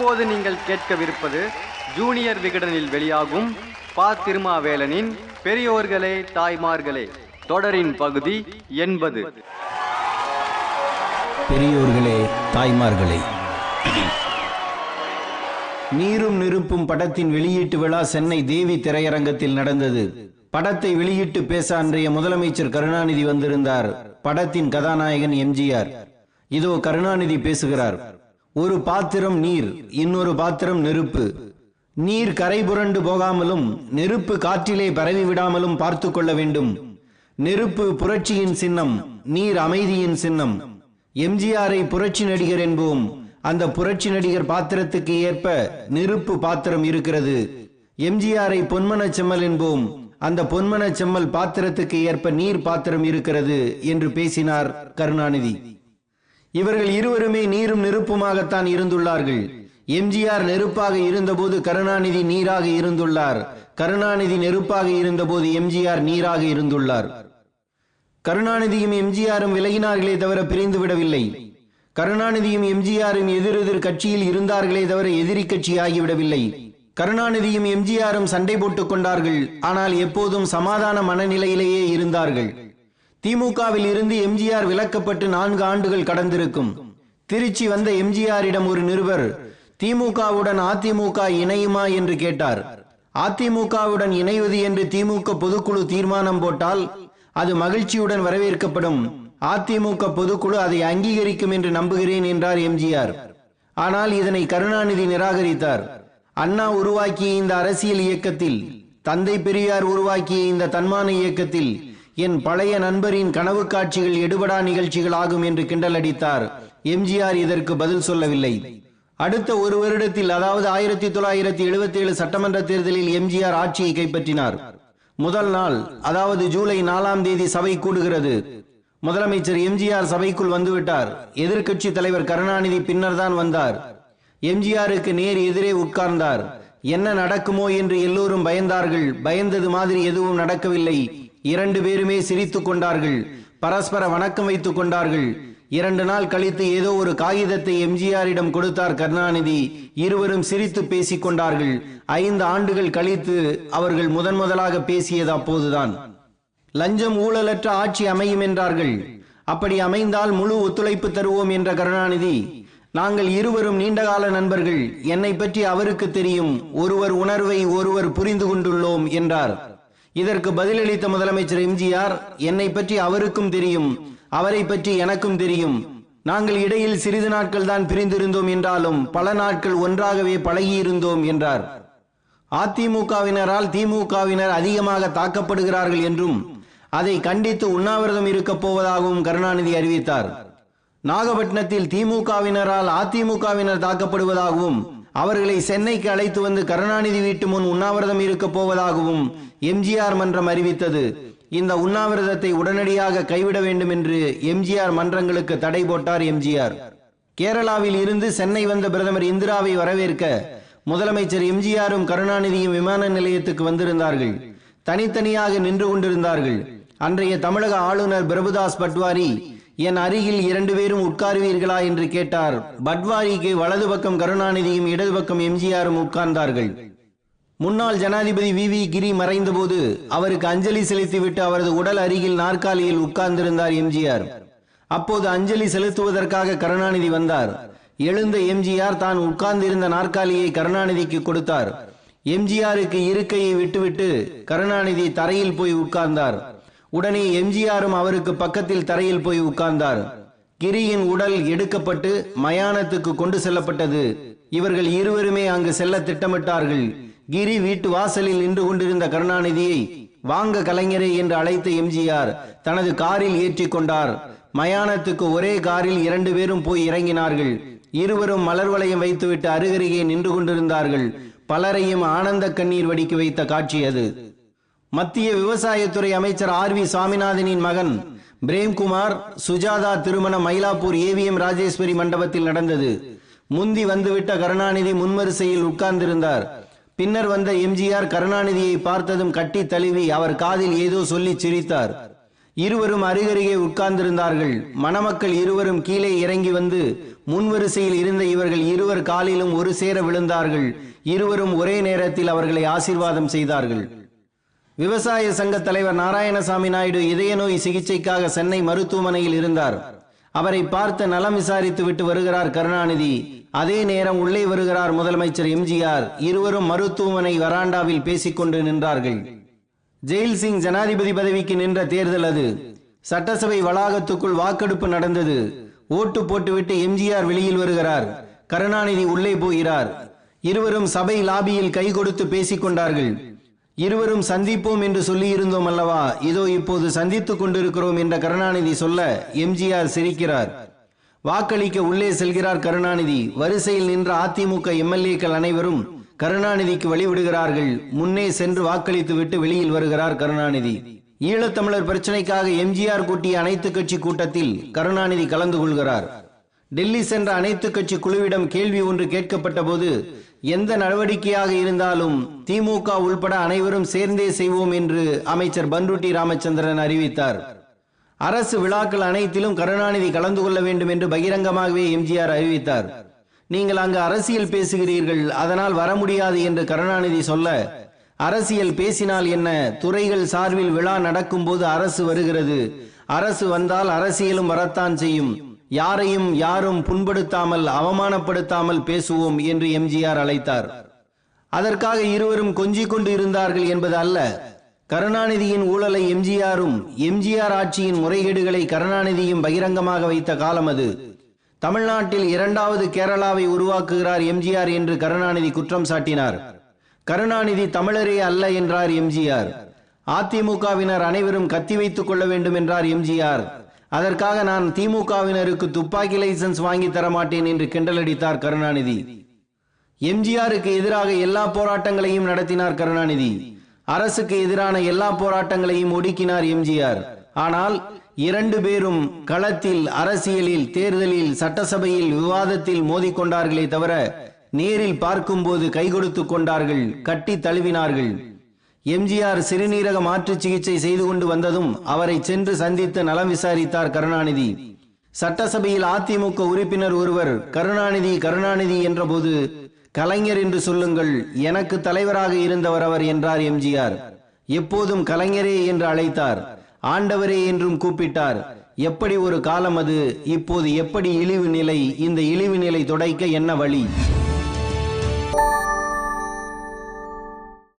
இப்போது நீங்கள் கேட்கவிருப்பது ஜூனியர் விகடனில் வெளியாகும் பா. திருமாவேலனின் பெரியோர்களே தாய்மார்களே தொடரின் பகுதி எண்பது பெரியோர்களே தாய்மார்களே. நீரும் நெருப்பும் படத்தின் வெளியீட்டு விழா சென்னை தேவி திரையரங்கத்தில் நடந்தது. படத்தை வெளியிட்டு பேச அன்றைய முதலமைச்சர் கருணாநிதி வந்திருந்தார். படத்தின் கதாநாயகன் எம்ஜிஆர். இதோ கருணாநிதி பேசுகிறார். ஒரு பாத்திரம் நீர் இன்னொரு பாத்திரம் நெருப்பு. நீர் கரை புரண்டு போகாமலும் நெருப்பு காற்றிலே பரவி விடாமலும் பார்த்து கொள்ள வேண்டும். நெருப்பு புரட்சியின் சின்னம் நீர் அமைதியின் சின்னம். எம்ஜிஆரை புரட்சி நடிகர் என்போம். அந்த புரட்சி நடிகர் பாத்திரத்துக்கு ஏற்ப நெருப்பு பாத்திரம் இருக்கிறது. எம்ஜிஆரை பொன்மன செம்மல் என்போம். அந்த பொன்மன செம்மல் பாத்திரத்துக்கு ஏற்ப நீர் பாத்திரம் இருக்கிறது என்று பேசினார் கருணாநிதி. இவர்கள் இருவருமே நீரும் நெருப்புமாகத்தான் இருந்துள்ளார்கள். எம்ஜிஆர் நெருப்பாக இருந்தபோது கருணாநிதி நீராக இருந்துள்ளார். கருணாநிதி நெருப்பாக இருந்தபோது எம்ஜிஆர் நீராக இருந்துள்ளார். கருணாநிதியும் எம்ஜிஆரும் விலகினார்களே தவிர பிரிந்து விடவில்லை கருணாநிதியும் எம்ஜிஆரும் எதிரெதிர் கட்சியில் இருந்தார்களே தவிர எதிரி கட்சி ஆகிவிடவில்லை. கருணாநிதியும் எம்ஜிஆரும் சண்டை போட்டுக் கொண்டார்கள். ஆனால் எப்போதும் சமாதான மனநிலையிலேயே இருந்தார்கள். திமுகவில் இருந்து எம்ஜிஆர் விலக்கப்பட்டு நான்கு ஆண்டுகள் கடந்திருக்கும். திருச்சி வந்த எம்ஜிஆரிடம் ஒரு நிருபர் திமுகவுடன் அதிமுக இணையுமா? என்று கேட்டார். அதிமுகவுடன் இணைவது என்று திமுக பொதுக்குழு தீர்மானம் போட்டால் அது மகிழ்ச்சியுடன் வரவேற்கப்படும். அதிமுக பொதுக்குழு அதை அங்கீகரிக்கும் என்று நம்புகிறேன் என்றார் எம்ஜிஆர். ஆனால் இதனை கருணாநிதி நிராகரித்தார். அண்ணா உருவாக்கிய இந்த அரசியல் இயக்கத்தில் தந்தை பெரியார் உருவாக்கிய இந்த தன்மான இயக்கத்தில் என் பழைய நண்பரின் கனவு காட்சிகள் எடுபடா நிகழ்ச்சிகள் ஆகும் என்று கிண்டல் அடித்தார். எம்ஜிஆர் இதற்கு பதில் சொல்லவில்லை. அடுத்த ஒரு வருடத்தில் அதாவது ஆயிரத்தி தொள்ளாயிரத்தி எழுபத்தி ஏழு சட்டமன்ற தேர்தலில் எம்ஜிஆர் ஆட்சியை கைப்பற்றினார். முதல் நாள் அதாவது ஜூலை நாலாம் தேதி சபை கூடுகிறது. முதலமைச்சர் எம்ஜிஆர் சபைக்குள் வந்துவிட்டார். எதிர்க்கட்சி தலைவர் கருணாநிதி பின்னர் தான் வந்தார். எம்ஜிஆருக்கு நேர் எதிரே உட்கார்ந்தார். என்ன நடக்குமோ என்று எல்லோரும் பயந்தார்கள். பயந்தது மாதிரி எதுவும் நடக்கவில்லை. இரண்டு பேருமே சிரித்துக் கொண்டார்கள். பரஸ்பர வணக்கம் வைத்துக் கொண்டார்கள். இரண்டு நாள் கழித்து ஏதோ ஒரு காகிதத்தை எம்ஜிஆரிடம் கொடுத்தார் கருணாநிதி. இருவரும் சிரித்து பேசிக் கொண்டார்கள். ஐந்து ஆண்டுகள் கழித்து அவர்கள் முதன் முதலாக பேசியது அப்போதுதான். லஞ்சம் ஊழலற்ற ஆட்சி அமையும் என்றார்கள். அப்படி அமைந்தால் முழு ஒத்துழைப்பு தருவோம் என்ற கருணாநிதி. நாங்கள் இருவரும் நீண்டகால நண்பர்கள். என்னை பற்றி அவருக்கு தெரியும். ஒருவர் உணர்வை ஒருவர் புரிந்து கொண்டுள்ளோம் என்றார். இதற்கு பதிலளித்த முதலமைச்சர் எம்ஜிஆர் என்னை பற்றி அவருக்கும் தெரியும். அவரை பற்றி எனக்கும் தெரியும். நாங்கள் இடையில் சிறிது நாட்கள் தான் பிரிந்திருந்தோம் என்றாலும் பல நாட்கள் ஒன்றாகவே பழகியிருந்தோம் என்றார். அதிமுகவினரால் திமுகவினர் அதிகமாக தாக்கப்படுகிறார்கள் என்றும் அதை கண்டித்து உண்ணாவிரதம் இருக்கப் போவதாகவும் கருணாநிதி அறிவித்தார். நாகப்பட்டினத்தில் திமுகவினரால் அதிமுகவினர் தாக்கப்படுவதாகவும் அவர்களை சென்னைக்கு அழைத்து வந்து கருணாநிதி வீட்டு முன் உண்ணாவிரதம் இருக்கப் போவதாகவும் எம்ஜிஆர் மன்றம் அறிவித்தது. இந்த உண்ணாவிரதத்தை உடனடியாக கைவிட வேண்டும் என்று எம்ஜிஆர் மன்றங்களுக்கு தடை போட்டார் எம்ஜிஆர். கேரளாவில் இருந்து சென்னை வந்த பிரதமர் இந்திராவை வரவேற்க முதலமைச்சர் எம்ஜிஆரும் கருணாநிதியும் விமான நிலையத்துக்கு வந்திருந்தார்கள். தனித்தனியாக நின்று கொண்டிருந்தார்கள். அன்றைய தமிழக ஆளுநர் பிரபுதாஸ் பட்வாரி என் அருகில் இரண்டு பேரும் உட்காருவீர்களா என்று கேட்டார். பட்வாரிக்கு வலது பக்கம் கருணாநிதியும் இடது பக்கம் எம்ஜிஆரும் உட்கார்ந்தார்கள். முன்னாள் ஜனாதிபதி வி வி கிரி மறைந்தபோது அவருக்கு அஞ்சலி செலுத்திவிட்டு அவரது உடல் அருகில் நாற்காலியில் உட்கார்ந்திருந்தார் எம்ஜிஆர். அப்போது அஞ்சலி செலுத்துவதற்காக கருணாநிதி வந்தார். எழுந்த எம்ஜிஆர் தான் உட்கார்ந்திருந்த நாற்காலியை கருணாநிதிக்கு கொடுத்தார். எம்ஜிஆருக்கு இருக்கையை விட்டுவிட்டு கருணாநிதி தரையில் போய் உட்கார்ந்தார். உடனே எம்ஜிஆரும் அவருக்கு பக்கத்தில் தரையில் போய் உட்கார்ந்தார். கிரியின் உடல் எடுக்கப்பட்டு மயானத்துக்கு கொண்டு செல்லப்பட்டது. இவர்கள் இருவருமே அங்கு செல்ல திட்டமிட்டார்கள். கிரி வீட்டு வாசலில் நின்று கொண்டிருந்த கருணாநிதியை வாங்க கலைஞரே என்று அழைத்த எம்ஜிஆர் தனது காரில் ஏற்றி கொண்டார். மயானத்துக்கு ஒரே காரில் இரண்டு பேரும் போய் இறங்கினார்கள். இருவரும் மலர் வளையம் வைத்துவிட்டு அருகருகே நின்று கொண்டிருந்தார்கள். பலரையும் ஆனந்த கண்ணீர் வடிக்க வைத்த காட்சி அது. மத்திய விவசாயத்துறை அமைச்சர் ஆர் வி சாமிநாதனின் மகன் பிரேம்குமார் சுஜாதா திருமணம் மயிலாப்பூர் ஏவிஎம் ராஜேஸ்வரி மண்டபத்தில் நடந்தது. முந்தி வந்துவிட்ட கருணாநிதி முன்வரிசையில் உட்கார்ந்திருந்தார். பின்னர் வந்த எம்ஜிஆர் கருணாநிதியை பார்த்ததும் கட்டி தழுவி அவர் காதில் ஏதோ சொல்லி சிரித்தார். இருவரும் அருகருகே உட்கார்ந்திருந்தார்கள். மணமக்கள் இருவரும் கீழே இறங்கி வந்து முன்வரிசையில் இருந்த இவர்கள் இருவர் காலிலும் ஒரு சேர விழுந்தார்கள். இருவரும் ஒரே நேரத்தில் அவர்களை ஆசீர்வாதம் செய்தார்கள். விவசாய சங்க தலைவர் நாராயணசாமி நாயுடு இதய நோய் சிகிச்சைக்காக சென்னை மருத்துவமனையில் இருந்தார். அவரை பார்த்து நலம் விசாரித்து விட்டு வருகிறார் கருணாநிதி. அதே நேரம் உள்ளே வருகிறார் முதலமைச்சர் எம்ஜிஆர். இருவரும் மருத்துவமனை வராண்டாவில் பேசிக்கொண்டு நின்றார்கள். ஜெயில் சிங் ஜனாதிபதி பதவிக்கு நின்ற தேர்தல் அது. சட்டசபை வளாகத்துக்குள் வாக்கெடுப்பு நடந்தது. ஓட்டு போட்டுவிட்டு எம்ஜிஆர் வெளியில் வருகிறார். கருணாநிதி உள்ளே போகிறார். இருவரும் சபை லாபியில் கை கொடுத்து பேசிக் கொண்டார்கள் இருவரும் சந்திப்போம் என்று சொல்லியிருந்தோம் அல்லவா? இதோ இப்போது சந்தித்துக் கொண்டிருக்கிறோம் என்ற கருணாநிதி சொல்ல எம்ஜிஆர் சிரிக்கிறார். வாக்களிக்க உள்ளே செல்கிறார் கருணாநிதி. வரிசையில் நின்ற அதிமுக எம்எல்ஏக்கள் அனைவரும் கருணாநிதிக்கு வழிவிடுகிறார்கள். முன்னே சென்று வாக்களித்து விட்டு வெளியில் வருகிறார் கருணாநிதி. ஈழத்தமிழர் பிரச்சனைக்காக எம்ஜிஆர் கூட்டிய அனைத்து கட்சி கூட்டத்தில் கருணாநிதி கலந்து கொள்கிறார். டெல்லி சென்ற அனைத்து கட்சி குழுவிடம் கேள்வி ஒன்று கேட்கப்பட்ட போது எந்த நடவடிக்கையாக இருந்தாலும் திமுக உள்பட அனைவரும் சேர்ந்தே செய்வோம் என்று அமைச்சர் பன்ருட்டி ராமச்சந்திரன் அறிவித்தார். அரசு விழாக்கள் அனைத்திலும் கருணாநிதி கலந்து கொள்ள வேண்டும் என்று பகிரங்கமாகவே எம்ஜிஆர் அறிவித்தார். நீங்கள் அங்கு அரசியல் பேசுகிறீர்கள் அதனால் வர முடியாது என்று கருணாநிதி சொல்ல அரசியல் பேசினால் என்ன? துறைகள் சார்பில் விழா நடக்கும்போது அரசு வருகிறது. அரசு வந்தால் அரசியலும் வரத்தான் செய்யும். யாரையும் யாரும் புண்படுத்தாமல் அவமானப்படுத்தாமல் பேசுவோம் என்று எம்ஜிஆர் அழைத்தார். அதற்காக இருவரும் கொஞ்சிக் கொண்டு இருந்தார்கள் என்பது அல்ல. கருணாநிதியின் ஊழலை எம்ஜிஆரும் எம்ஜிஆர் ஆட்சியின் முறைகேடுகளை கருணாநிதியும் பகிரங்கமாக வைத்த காலம் அது. தமிழ்நாட்டில் இரண்டாவது கேரளாவை உருவாக்குகிறார் எம்ஜிஆர் என்று கருணாநிதி குற்றம் சாட்டினார். கருணாநிதி தமிழரே அல்ல என்றார் எம்ஜிஆர். அதிமுகவினர் அனைவரும் கத்தி வைத்துக் கொள்ள வேண்டும் என்றார் எம்ஜிஆர். அதற்காக நான் திமுகவினருக்கு துப்பாக்கி லைசன்ஸ் வாங்கி தர மாட்டேன் என்று கிண்டலடித்தார் கருணாநிதி. எம்ஜிஆருக்கு எதிராக எல்லா போராட்டங்களையும் நடத்தினார் கருணாநிதி. அரசுக்கு எதிரான எல்லா போராட்டங்களையும் ஒடுக்கினார் எம்ஜிஆர். ஆனால் இரண்டு பேரும் களத்தில் அரசியலில் தேர்தலில் சட்டசபையில் விவாதத்தில் மோதிக்கொண்டார்களே தவிர நேரில் பார்க்கும்போது கை கொடுத்து கொண்டார்கள் கட்டி தழுவினார்கள். எம்ஜிஆர் சிறுநீரக மாற்று சிகிச்சை செய்து கொண்டு வந்ததும் அவரை சென்று சந்தித்து நலம் விசாரித்தார் கருணாநிதி. சட்டசபையில் அதிமுக உறுப்பினர் ஒருவர் கருணாநிதி கருணாநிதி என்றபோது கலைஞர் என்று சொல்லுங்கள் எனக்கு தலைவராக இருந்தவர் அவர் என்றார் எம்ஜிஆர். எப்போதும் கலைஞரே என்று அழைத்தார். ஆண்டவரே என்றும் கூப்பிட்டார். எப்படி ஒரு காலம் அது? இப்போது எப்படி இழிவு நிலை? இந்த இழிவு நிலை துடைக்க என்ன வழி?